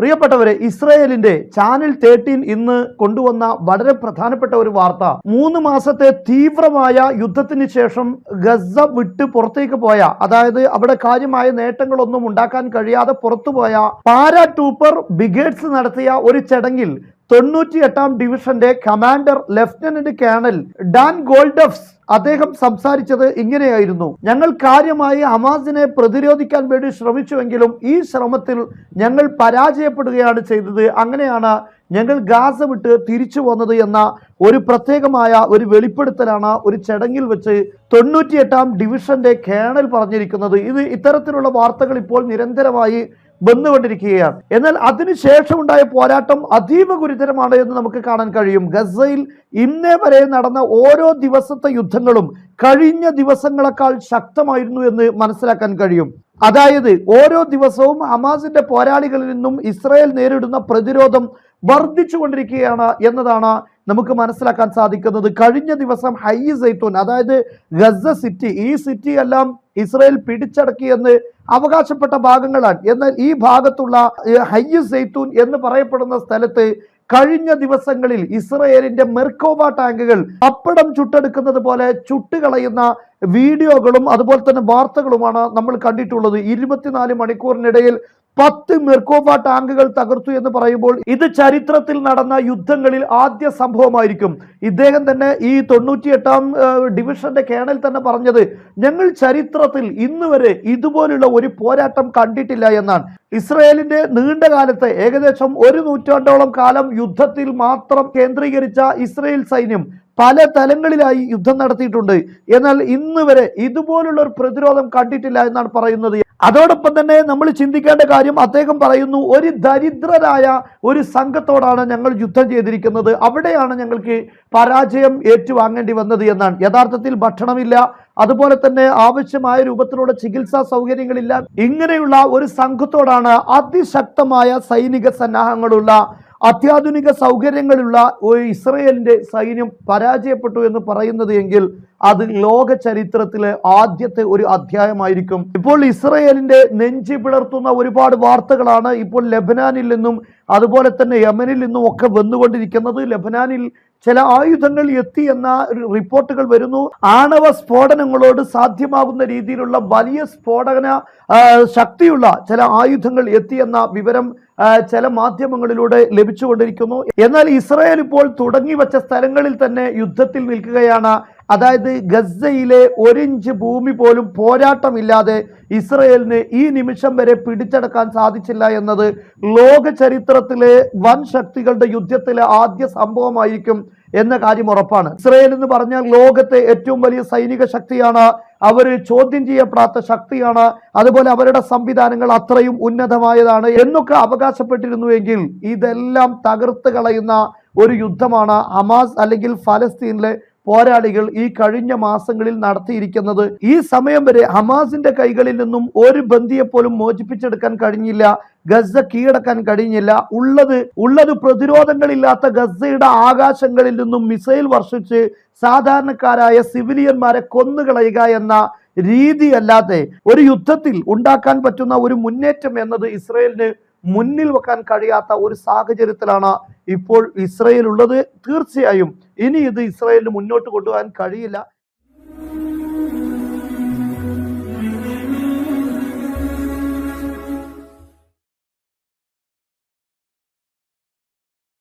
പ്രിയപ്പെട്ടവരെ ഇസ്രയേലിന്റെ channel thirteen ഇന്ന് കൊണ്ടുവന്ന വളരെ പ്രധാനപ്പെട്ട ഒരു വാർത്ത. മൂന്ന് മാസത്തെ തീവ്രമായ യുദ്ധത്തിന് ശേഷം ഗസ വിട്ട് പുറത്തേക്ക് പോയ അതായത് അവിടെ കാര്യമായ നേട്ടങ്ങളൊന്നും ഉണ്ടാക്കാൻ കഴിയാതെ പുറത്തുപോയ പാരാട്രൂപ്പർ ബ്രിഗേഡ്സ് നടത്തിയ ഒരു ചടങ്ങിൽ തൊണ്ണൂറ്റി എട്ടാം ഡിവിഷന്റെ commander lieutenant colonel Dan Goldfus അദ്ദേഹം സംസാരിച്ചത് ഇങ്ങനെയായിരുന്നു. ഞങ്ങൾ കാര്യമായി ഹമാസിനെ പ്രതിരോധിക്കാൻ വേണ്ടി ശ്രമിച്ചുവെങ്കിലും ഈ ശ്രമത്തിൽ ഞങ്ങൾ പരാജയപ്പെടുകയാണ് ചെയ്തത്. അങ്ങനെയാണ് ഞങ്ങൾ ഗാസ വിട്ട് തിരിച്ചു പോന്നത് എന്ന ഒരു പ്രത്യേകമായ ഒരു വെളിപ്പെടുത്തലാണ് ഒരു ചടങ്ങിൽ വെച്ച് തൊണ്ണൂറ്റിയെട്ടാം ഡിവിഷന്റെ കേണൽ പറഞ്ഞിരിക്കുന്നത്. ഇത് ഇത്തരത്തിലുള്ള വാർത്തകൾ ഇപ്പോൾ നിരന്തരമായി വന്നുകൊണ്ടിരിക്കുകയാണ്. എന്നാൽ അതിനുശേഷം ഉണ്ടായ പോരാട്ടം അതീവ ഗുരുതരമാണ് എന്ന് നമുക്ക് കാണാൻ കഴിയും. ഗസയിൽ ഇന്നേ വരെ നടന്ന ഓരോ ദിവസത്തെ യുദ്ധങ്ങളും കഴിഞ്ഞ ദിവസങ്ങളെക്കാൾ ശക്തമായിരുന്നു എന്ന് മനസ്സിലാക്കാൻ കഴിയും. അതായത് ഓരോ ദിവസവും ഹമാസിന്റെ പോരാളികളിൽ നിന്നും ഇസ്രായേൽ നേരിടുന്ന പ്രതിരോധം വർദ്ധിച്ചുകൊണ്ടിരിക്കുകയാണ് എന്നതാണ് നമുക്ക് മനസ്സിലാക്കാൻ സാധിക്കുന്നത്. കഴിഞ്ഞ ദിവസം ഹൈ സൈത്തൂൻ അതായത് ഗസ സിറ്റി ഈ സിറ്റി എല്ലാം ഇസ്രായേൽ പിടിച്ചടക്കിയെന്ന് അവകാശപ്പെട്ട ഭാഗങ്ങളാണ്. എന്നാൽ ഈ ഭാഗത്തുള്ള ഹയ്യ ഹൈ സൈത്തൂൻ എന്ന് പറയപ്പെടുന്ന സ്ഥലത്ത് കഴിഞ്ഞ ദിവസങ്ങളിൽ ഇസ്രയേലിന്റെ മെർക്കോബ ടാങ്കുകൾ അപ്പടം ചുട്ടെടുക്കുന്നത് പോലെ ചുട്ടുകളയുന്ന വീഡിയോകളും അതുപോലെ തന്നെ വാർത്തകളുമാണ് നമ്മൾ കണ്ടിട്ടുള്ളത്. ഇരുപത്തിനാല് മണിക്കൂറിനിടയിൽ പത്ത് മെർക്കോഫ ടാങ്കുകൾ തകർത്തു എന്ന് പറയുമ്പോൾ ഇത് ചരിത്രത്തിൽ നടന്ന യുദ്ധങ്ങളിൽ ആദ്യ സംഭവമായിരിക്കും. ഇദ്ദേഹം തന്നെ ഈ തൊണ്ണൂറ്റിയെട്ടാം ഡിവിഷന്റെ കേണൽ തന്നെ പറഞ്ഞത് ഞങ്ങൾ ചരിത്രത്തിൽ ഇന്ന് വരെ ഇതുപോലുള്ള ഒരു പോരാട്ടം കണ്ടിട്ടില്ല എന്നാണ്. ഇസ്രയേലിന്റെ നീണ്ട കാലത്തെ ഏകദേശം ഒരു നൂറ്റാണ്ടോളം കാലം യുദ്ധത്തിൽ മാത്രം കേന്ദ്രീകരിച്ച ഇസ്രയേൽ സൈന്യം പല തലങ്ങളിലായി യുദ്ധം നടത്തിയിട്ടുണ്ട്. എന്നാൽ ഇന്ന് വരെ ഇതുപോലുള്ള ഒരു പ്രതിരോധം കണ്ടിട്ടില്ല എന്നാണ് പറയുന്നത്. അതോടൊപ്പം തന്നെ നമ്മൾ ചിന്തിക്കേണ്ട കാര്യം അദ്ദേഹം പറയുന്നു ഒരു ദരിദ്രരായ ഒരു സംഘത്തോടാണ് ഞങ്ങൾ യുദ്ധം ചെയ്തിരിക്കുന്നത്. അവിടെയാണ് ഞങ്ങൾക്ക് പരാജയം ഏറ്റുവാങ്ങേണ്ടി വന്നത് എന്നാണ്. യഥാർത്ഥത്തിൽ ഭക്ഷണമില്ല. അതുപോലെ തന്നെ ആവശ്യമായ രൂപത്തിലുള്ള ചികിത്സാ സൗകര്യങ്ങളില്ല. ഇങ്ങനെയുള്ള ഒരു സംഘത്തോടാണ് അതിശക്തമായ സൈനിക സന്നാഹങ്ങളുള്ള അത്യാധുനിക സൗകര്യങ്ങളുള്ള ഒരു ഇസ്രയേലിന്റെ സൈന്യം പരാജയപ്പെട്ടു എന്ന് പറയുന്നത് എങ്കിൽ അത് ലോക ചരിത്രത്തിലെ ആദ്യത്തെ ഒരു അധ്യായമായിരിക്കും. ഇപ്പോൾ ഇസ്രയേലിന്റെ നെഞ്ചി പിളർത്തുന്ന ഒരുപാട് വാർത്തകളാണ് ഇപ്പോൾ ലബനാനിൽ നിന്നും അതുപോലെ തന്നെ യമനിൽ നിന്നും ഒക്കെ വന്നുകൊണ്ടിരിക്കുന്നത്. ലബനാനിൽ ചില ആയുധങ്ങൾ എത്തി എന്ന റിപ്പോർട്ടുകൾ വരുന്നു. ആണവ സ്ഫോടനങ്ങളോട് സാധ്യമാകുന്ന രീതിയിലുള്ള വലിയ സ്ഫോടന ശക്തിയുള്ള ചില ആയുധങ്ങൾ എത്തി എന്ന വിവരം ചില മാധ്യമങ്ങളിലൂടെ ലഭിച്ചുകൊണ്ടിരിക്കുന്നു. എന്നാൽ ഇസ്രായേൽ ഇപ്പോൾ തുടങ്ങി വച്ച സ്ഥലങ്ങളിൽ തന്നെ യുദ്ധത്തിൽ നിൽക്കുകയാണ് അതായത് ഗസയിലെ ഒരിഞ്ച് ഭൂമി പോലും പോരാട്ടമില്ലാതെ ഇസ്രയേലിന് ഈ നിമിഷം വരെ പിടിച്ചെടുക്കാൻ സാധിച്ചില്ല എന്നത് ലോക ചരിത്രത്തിലെ വൻ ശക്തികളുടെ യുദ്ധത്തിലെ ആദ്യ സംഭവമായിരിക്കും എന്ന കാര്യം ഉറപ്പാണ്. ഇസ്രയേൽ എന്ന് പറഞ്ഞാൽ ലോകത്തെ ഏറ്റവും വലിയ സൈനിക ശക്തിയാണ്. അവർ ചോദ്യം ചെയ്യപ്പെടാത്ത ശക്തിയാണ്. അതുപോലെ അവരുടെ സംവിധാനങ്ങൾ അത്രയും ഉന്നതമായതാണ് എന്നൊക്കെ അവകാശപ്പെട്ടിരുന്നുവെങ്കിൽ ഇതെല്ലാം തകർത്ത് കളയുന്ന ഒരു യുദ്ധമാണ് ഹമാസ് അല്ലെങ്കിൽ ഫലസ്തീനിലെ പോരാളികൾ ഈ കഴിഞ്ഞ മാസങ്ങളിൽ നടത്തിയിരിക്കുന്നത് ഈ സമയം വരെ ഹമാസിന്റെ കൈകളിൽ നിന്നും ഒരു ബന്ധിയെ പോലും മോചിപ്പിച്ചെടുക്കാൻ കഴിഞ്ഞില്ല. ഗസ കീഴടക്കാൻ കഴിഞ്ഞില്ല. ഉള്ളത് ഉള്ളത് പ്രതിരോധങ്ങളില്ലാത്ത ഗസയുടെ ആകാശങ്ങളിൽ നിന്നും മിസൈൽ വർഷിച്ച് സാധാരണക്കാരായ സിവിലിയന്മാരെ കൊന്നുകളയുക എന്ന രീതിയല്ലാതെ ഒരു യുദ്ധത്തിൽ ഉണ്ടാക്കാൻ പറ്റുന്ന ഒരു മുന്നേറ്റം എന്നത് ഇസ്രയേലിന് മുന്നിൽ വെക്കാൻ കഴിയാത്ത ഒരു സാഹചര്യത്തിലാണ് ഇപ്പോൾ ഇസ്രയേൽ ഉള്ളത്. തീർച്ചയായും ഇനി ഇത് ഇസ്രയേലിന് മുന്നോട്ട് കൊണ്ടുപോകാൻ കഴിയില്ല.